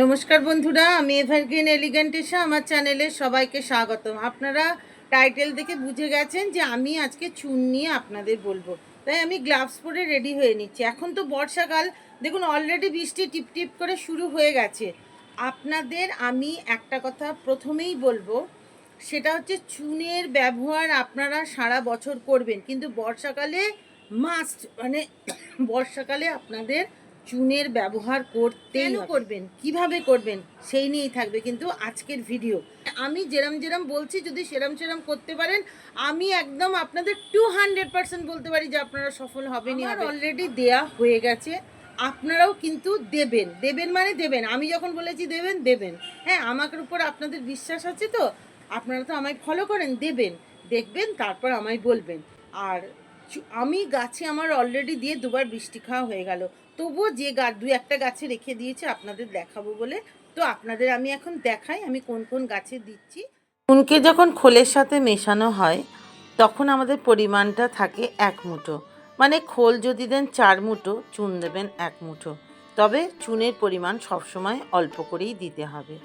নমস্কার বন্ধুরা, আমি এভারগ্রিন এলিগেন্ট এসে আমার চ্যানেলে সবাইকে স্বাগতম। আপনারা টাইটেল দেখে বুঝে গেছেন যে আমি আজকে চুন নিয়ে আপনাদের বলব। তাই আমি গ্লাভস পরে রেডি হয়ে নিচ্ছি। এখন তো বর্ষাকাল, দেখুন অলরেডি বৃষ্টি টিপ টিপ করে শুরু হয়ে গেছে। আপনাদের আমি একটা কথা প্রথমেই বলব, সেটা হচ্ছে চুনের ব্যবহার আপনারা সারা বছর করবেন। কিন্তু বর্ষাকালে মাস্ট মানে বর্ষাকালে আপনাদের চুনের ব্যবহার করতেই করবেন? কীভাবে করবেন? সেই নিয়েই থাকবে কিন্তু আজকের ভিডিও। আমি যেরম যেরম বলছি যদি সেরম সেরম করতে পারেন আমি একদম আপনাদের টু হান্ড্রেড পার্সেন্ট বলতে পারি যে আপনারা সফল হবেনই অলরেডি দেয়া হয়ে গেছে। আপনারাও কিন্তু দেবেন। দেবেন মানে দেবেন। আমি যখন বলেছি দেবেন দেবেন। হ্যাঁ আমার উপর আপনাদের বিশ্বাস আছে তো? আপনারা তো আমায় ফলো করেন দেবেন। দেখবেন তারপর আমায় বলবেন। আর আমি গাছে আমার অলরেডি দিয়ে দুবার বৃষ্টি খাওয়া হয়ে গেল। তবুও যে গাছ দু একটা গাছে রেখে দিয়েছে, আপনাদের দেখাবো বলে। তো আপনাদের আমি এখন দেখাই, আমি কোন কোন গাছে দিচ্ছি। উনকে যখন খোলের সাথে মেশানো হয়, তখন আমাদের পরিমাণটা থাকে এক মুঠো। মানে খোল যদি দেন চার মুঠো, চুন দেবেন এক মুঠো। তবে চুনের পরিমাণ সবসময় অল্প করেই দিতে হবে।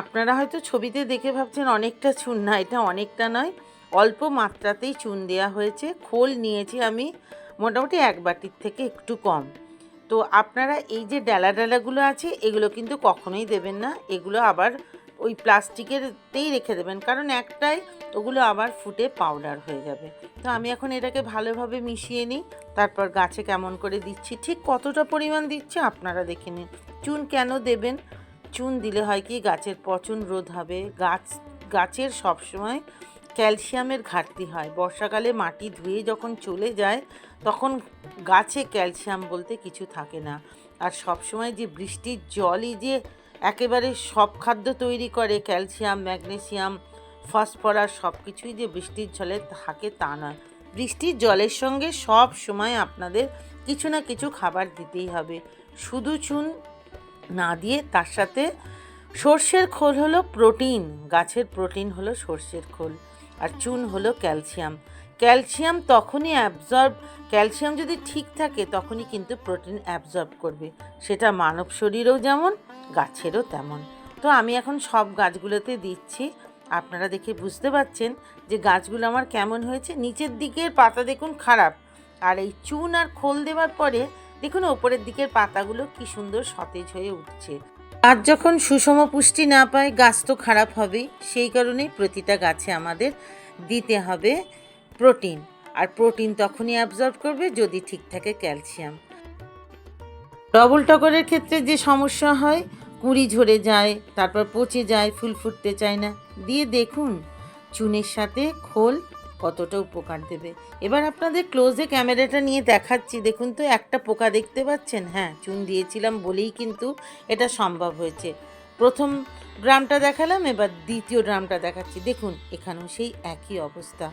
আপনারা হয়তো ছবিতে দেখে ভাবছেন, অনেকটা চুন না, এটা অনেকটা নয়। অল্প মাত্রাতেই চুন দেওয়া হয়েছে। খোল নিয়েছি আমি মোটামুটি এক বাটির থেকে একটু কম। তো আপনারা এই যে ডালা ডালাগুলো আছে, এগুলো কিন্তু কখনোই দেবেন না। এগুলো আবার ওই প্লাস্টিকেরতেই রেখে দেবেন, কারণ একটাই ওগুলো আবার ফুটে পাউডার হয়ে যাবে। তো আমি এখন এটাকে ভালোভাবে মিশিয়ে নিই, তারপর গাছে কেমন করে দিচ্ছি, ঠিক কতটা পরিমাণ দিচ্ছি আপনারা দেখে নিন। চুন কেন দেবেন? চুন দিলে হয় কি গাছের পচন রোধ হবে। গাছ, গাছের সবসময় ক্যালসিয়ামের ঘাটতি হয়। বর্ষাকালে মাটি ধুয়ে যখন চলে যায়, তখন গাছে ক্যালসিয়াম বলতে কিছু থাকে না। আর সবসময় যে বৃষ্টির জলই যে একেবারে সব খাদ্য তৈরি করে, ক্যালসিয়াম, ম্যাগনেসিয়াম, ফসফরাস সব কিছুই যে বৃষ্টির জলে থাকে তা নয়। বৃষ্টির জলের সঙ্গে সব সময় আপনাদের কিছু না কিছু খাবার দিতেই হবে। শুধু চুন না দিয়ে তার সাথে সর্ষের খোল হলো প্রোটিন, গাছের প্রোটিন হলো সর্ষের খোল। আর চুন হলো ক্যালসিয়াম। ক্যালসিয়াম তখনই অ্যাবজর্ব ক্যালসিয়াম যদি ঠিক থাকে, তখনই কিন্তু প্রোটিন অ্যাবজর্ব করবে। সেটা মানব শরীরেও যেমন, গাছেরও তেমন। তো আমি এখন সব গাছগুলোতে দিচ্ছি। আপনারা দেখে বুঝতে পারছেন যে গাছগুলো আমার কেমন হয়েছে। নিচের দিকের পাতা দেখুন খারাপ। আর এই চুন আর খোল দেওয়ার পরে, দেখুন ওপরের দিকের পাতাগুলো কি সুন্দর সতেজ হয়ে উঠছে। গাছ যখন সুষম পুষ্টি না পায়, গাছ তো খারাপ হবেই। সেই কারণেই প্রতিটা গাছে আমাদের দিতে হবে প্রোটিন। আর প্রোটিন তখনই অ্যাবজর্ব করবে যদি ঠিক থাকে ক্যালসিয়াম। ডবল টগরের ক্ষেত্রে যে সমস্যা হয়, কুঁড়ি ঝরে যায়, তারপর পচে যায়, ফুল ফুটতে চায় না। দিয়ে দেখুন, চুনের সাথে খোল কতটা উপকার দেবে। এবার আপনাদের ক্লোজে ক্যামেরাটা নিয়ে দেখাচ্ছি। দেখুন তো, একটা পোকা দেখতে পাচ্ছেন? হ্যাঁ চুন দিয়েছিলাম বলেই কিন্তু এটা সম্ভব হয়েছে। প্রথম ড্রামটা দেখালাম, এবার দ্বিতীয় ড্রামটা দেখাচ্ছি। দেখুন, এখানেও সেই একই অবস্থা।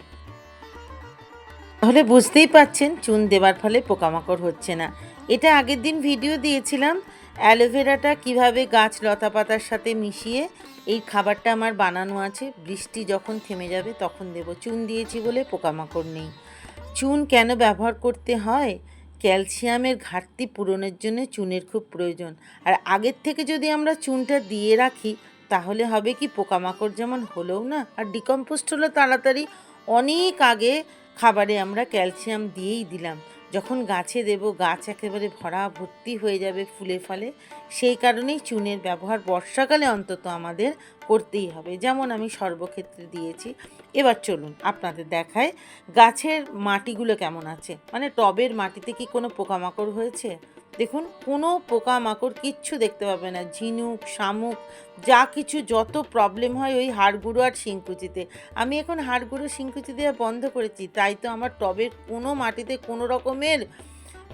তাহলে বুঝতেই পাচ্ছেন, চুন দেওয়ার ফলে পোকামাকড় হচ্ছে না। এটা আগের দিন ভিডিও দিয়েছিলাম অ্যালোভেরাটা কীভাবে গাছ লতা পাতার সাথে মিশিয়ে এই খাবারটা আমার বানানো আছে, বৃষ্টি যখন থেমে যাবে তখন দেব। চুন দিয়েছি বলে পোকামাকড় নেই। চুন কেন ব্যবহার করতে হয়? ক্যালসিয়ামের ঘাটতি পূরণের জন্য চুনের খুব প্রয়োজন। আর আগের থেকে যদি আমরা চুনটা দিয়ে রাখি, তাহলে হবে কি পোকামাকড় যেমন হলেও না, আর ডিকম্পোস্ট হলো তাড়াতাড়ি অনেক আগে খাবারে আমরা ক্যালসিয়াম দিয়েই দিলাম। যখন গাছে দেব, গাছ একেবারে ভরা ভর্তি হয়ে যাবে ফুলে ফলে, সেই কারণেই চুনের ব্যবহার বর্ষাকালে অন্তত আমাদের করতেই হবে। যেমন আমি সর্বক্ষেত্রে দিয়েছি। এবার চলুন আপনাদের দেখায় গাছের মাটিগুলো কেমন আছে। মানে টবের মাটিতে কি কোনো পোকামাকড় হয়েছে? দেখুন, কোনো পোকামাকড় কিচ্ছু দেখতে পাবে না। ঝিনুক, শামুক, যা কিছু, যত প্রবলেম হয় ওই হাড়গুঁড়ো আর শিংকুচিতে। আমি এখন হাড়গুঁড়ো, শিংকুচি দেওয়া বন্ধ করেছি, তাই তো আমার টবের কোনো মাটিতে কোনো রকমের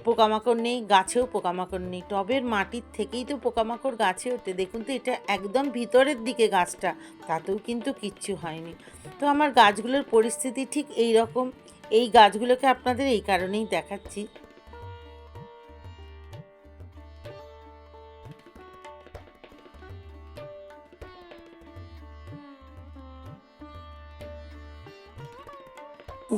পোকামাকড় নেই, গাছেও পোকামাকড় নেই। টবের মাটির থেকেই তো পোকামাকড় গাছে ওঠে। দেখুন তো, এটা একদম ভিতরের দিকে গাছটা, তাতেও কিন্তু কিচ্ছু হয়নি। তো আমার গাছগুলোর পরিস্থিতি ঠিক এই রকম। এই গাছগুলোকে আপনাদের এই কারণেই দেখাচ্ছি।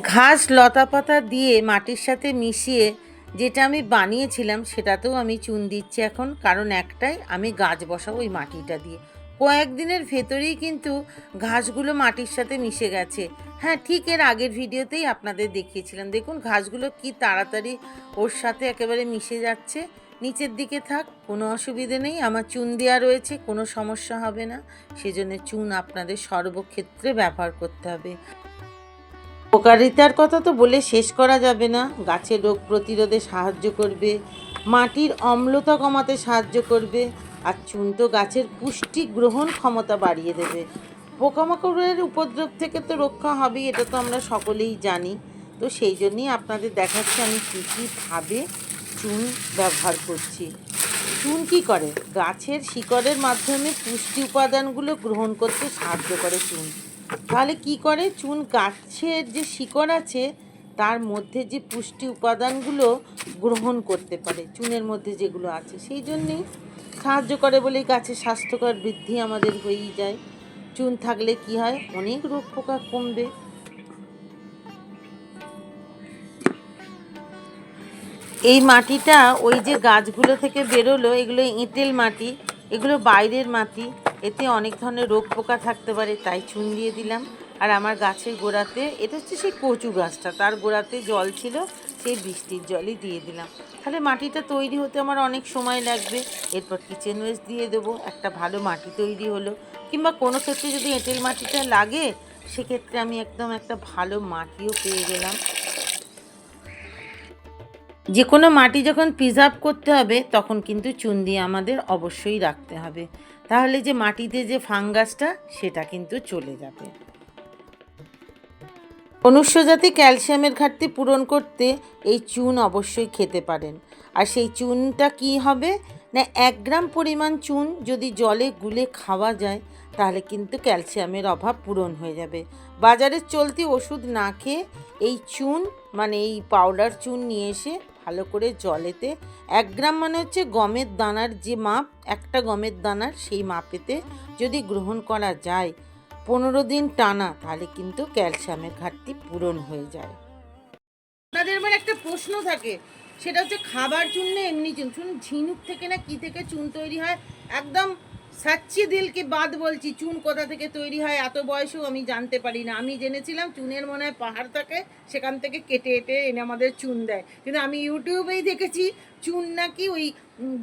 ঘাস লতা পাতা দিয়ে মাটির সাথে মিশিয়ে যেটা আমি বানিয়েছিলাম, সেটাতেও আমি চুন দিচ্ছি এখন। কারণ একটাই, আমি গাছ বসাবো ওই মাটিটা দিয়ে। কয়েকদিনের ভেতরেই কিন্তু ঘাসগুলো মাটির সাথে মিশে গেছে। হ্যাঁ ঠিক এর আগের ভিডিওতেই আপনাদের দেখিয়েছিলাম। দেখুন, ঘাসগুলো কি তাড়াতাড়ি ওর সাথে একেবারে মিশে যাচ্ছে। নিচের দিকে থাক, কোনো অসুবিধে নেই। আমার চুন দেওয়া রয়েছে, কোনো সমস্যা হবে না। সেজন্য চুন আপনাদের সর্বক্ষেত্রে ব্যবহার করতে হবে। উপকারিতার কথা তো বলে শেষ করা যাবে না। গাছে রোগ প্রতিরোধে সাহায্য করবে। মাটির অম্লতা কমাতে সাহায্য করবে। আর চুন তো গাছের পুষ্টি গ্রহণ ক্ষমতা বাড়িয়ে দেবে। পোকামাকড়ের উপদ্রব থেকে তো রক্ষা হবেই এটা তো আমরা সকলেই জানি। তো সেই জন্যই আপনাদের দেখাচ্ছি আমি কী কীভাবে চুন ব্যবহার করছি। চুন কী করে? গাছের শিকড়ের মাধ্যমে পুষ্টি উপাদানগুলো গ্রহণ করতে সাহায্য করে চুন। তাহলে কি করে? চুন গাছের যে শিকড় আছে, তার মধ্যে যে পুষ্টি উপাদানগুলো গ্রহণ করতে পারে, চুনের মধ্যে যেগুলো আছে, সেই জন্যেই সাহায্য করে বলেই গাছের স্বাস্থ্যকর বৃদ্ধি আমাদের হয়েই যায়। চুন থাকলে কি হয়? অনেক রোগ পোকা কমবে। এই মাটিটা, ওই যে গাছগুলো থেকে বেরোলো, এগুলো এঁটেল মাটি, এগুলো বাইরের মাটি এতে অনেক ধরনের রোগ পোকা থাকতে পারে, তাই চুন দিয়ে দিলাম। আর আমার গাছের গোড়াতে, এটা হচ্ছে সেই কচু গাছটা, তার গোড়াতে জল ছিল, সেই বৃষ্টির জলই দিয়ে দিলাম। তাহলে মাটিটা তৈরি হতে আমার অনেক সময় লাগবে, এরপর কিচেন ওয়েস্ট দিয়ে দেবো, একটা ভালো মাটি তৈরি হলো। কিংবা কোনো ক্ষেত্রে যদি এঁটেল মাটিটা লাগে, সেক্ষেত্রে আমি একদম একটা ভালো মাটিও পেয়ে গেলাম। যে কোনো মাটি যখন প্রিজার্ভ করতে হবে, তখন কিন্তু চুন দিয়ে আমাদের অবশ্যই রাখতে হবে। তাহলে যে মাটিতে যে ফাঙ্গাসটা, সেটা কিন্তু চলে যাবে। মনুষ্যজাতি ক্যালসিয়ামের ঘাটতি পূরণ করতে এই চুন অবশ্যই খেতে পারেন। আর সেই চুনটা কি হবে? না, এক গ্রাম পরিমাণ চুন যদি জলে গুলে খাওয়া যায়, তাহলে কিন্তু ক্যালসিয়ামের অভাব পূরণ হয়ে যাবে। বাজারের চলতি ওষুধ না খেয়ে এই চুন মানে এই পাউডার চুন নিয়ে এসে ভালো করে জলেতে এক গ্রাম মানে হচ্ছে গমের দানার যে মাপ, একটা গমের দানার সেই মাপেতে যদি গ্রহণ করা যায় পনেরো দিন টানা, তাহলে কিন্তু ক্যালসিয়ামের ঘাটতি পূরণ হয়ে যায়। আপনাদের এবার একটা প্রশ্ন থাকে, সেটা হচ্ছে খাবার চুন না এমনি চুন চুন ঝিনুক থেকে না কি থেকে চুন তৈরি হয়? একদম সাচ্চি দিলকে বাদ বলছি, চুন কোথা থেকে তৈরি হয়? এত বয়সেও আমি জানতে পারি না। আমি জেনেছিলাম চুনের মনে হয় পাহাড় থাকে, সেখান থেকে কেটে কেটে এনে আমাদের চুন দেয়। কিন্তু আমি ইউটিউবেই দেখেছি, চুন নাকি ওই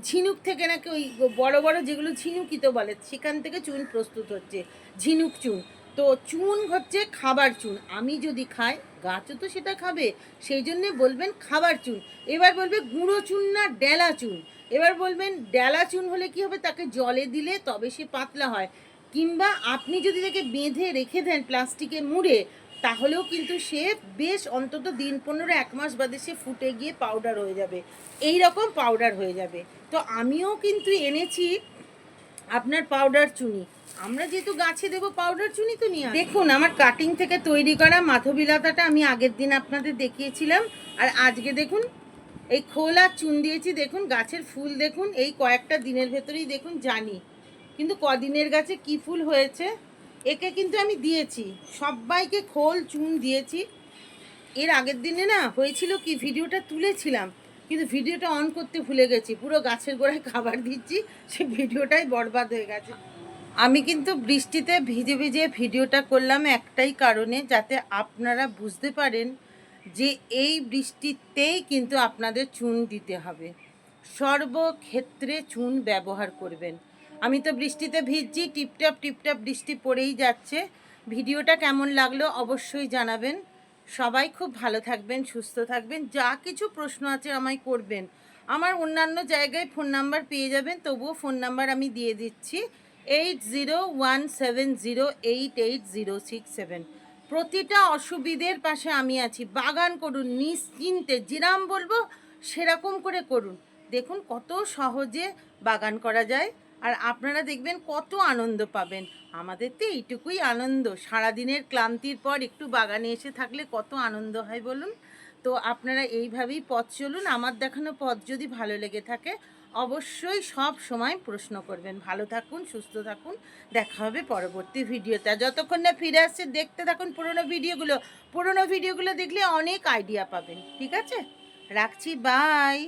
ঝিনুক থেকে নাকি ওই বড় বড় যেগুলো ঝিনুকই তো বলে, সেখান থেকে চুন প্রস্তুত হচ্ছে, ঝিনুক চুন। তো চুন হচ্ছে খাবার চুন। আমি যদি খাই, গাছও তো সেটা খাবে। সেই জন্যে বলবেন খাবার চুন। এবার বলবে গুঁড়ো চুন না ডেলা চুন। এবার বলবেন ডেলা চুন হলে কি হবে? তাকে জলে দিলে তবে সে পাতলা হয়। কিংবা আপনি যদি তাকে বেঁধে রেখে দেন প্লাস্টিকে মুড়ে, তাহলেও কিন্তু সে বেশ অন্তত দিন পনেরো এক মাস বাদে সে ফুটে গিয়ে পাউডার হয়ে যাবে। এই রকম পাউডার হয়ে যাবে। তো আমিও কিন্তু এনেছি আপনার পাউডার চুনি। আমরা যেহেতু গাছে দেবো পাউডার চুনি তো নিয়ে দেখুন, আমার কাটিং থেকে তৈরি করা মাথবিলাতাটা আমি আগের দিন আপনাদের দেখিয়েছিলাম। আর আজকে দেখুন এই খোল আর চুন দিয়েছি, দেখুন, গাছের ফুল দেখুন, এই কয়েকটা দিনের ভেতরেই দেখুন, জানি। কিন্তু কদিনের গাছে কি ফুল হয়েছে? একে কিন্তু আমি দিয়েছি। সবাইকে খোল, চুন দিয়েছি। এর আগের দিনে না হয়েছিল কি, ভিডিওটা তুলেছিলাম, কিন্তু ভিডিওটা অন করতে ভুলে গেছি। পুরো গাছের গোড়ায় খাবার দিচ্ছি, সে ভিডিওটাই বরবাদ হয়ে গেছে। আমি কিন্তু বৃষ্টিতে ভিজে ভিজে ভিডিওটা করলাম একটাই কারণে, যাতে আপনারা বুঝতে পারেন যে এই বৃষ্টিতেই কিন্তু আপনাদের চুন দিতে হবে। সর্বক্ষেত্রে চুন ব্যবহার করবেন। আমি তো বৃষ্টিতে ভিজছি, টিপটাপ টিপটাপ বৃষ্টি পড়েই যাচ্ছে। ভিডিওটা কেমন লাগল অবশ্যই জানাবেন। সবাই খুব ভালো থাকবেন, সুস্থ থাকবেন। যা কিছু প্রশ্ন আছে আমায় করবেন। আমার অন্যান্য জায়গায় ফোন নাম্বার পেয়ে যাবেন, তবুও ফোন নাম্বার আমি দিয়ে দিচ্ছি। Eight zero one seven zero eight eight zero six seven. প্রতিটা অসুবিধের পাশে আমি আছি। বাগান করুন, নিশ্চিন্তে যেরাম বলব সেরকম করে করুন। দেখুন কত সহজে বাগান করা যায় আর আপনারা দেখবেন কত আনন্দ পাবেন। আমাদের তো এইটুকুই আনন্দ। সারাদিনের ক্লান্তির পর একটু বাগানে এসে থাকলে কত আনন্দ হয় বলুন? তো আপনারা এইভাবেই পথ চলুন। আমার দেখানো পথ যদি ভালো লেগে থাকে অবশ্যই সব সময় প্রশ্ন করবেন। ভালো থাকুন, সুস্থ থাকুন। দেখা হবে পরবর্তী ভিডিওতে। যতক্ষণ না ফিরে আসছে দেখতে থাকুন পুরনো ভিডিওগুলো। পুরনো ভিডিওগুলো দেখলে অনেক আইডিয়া পাবেন। ঠিক আছে? রাখছি। বাই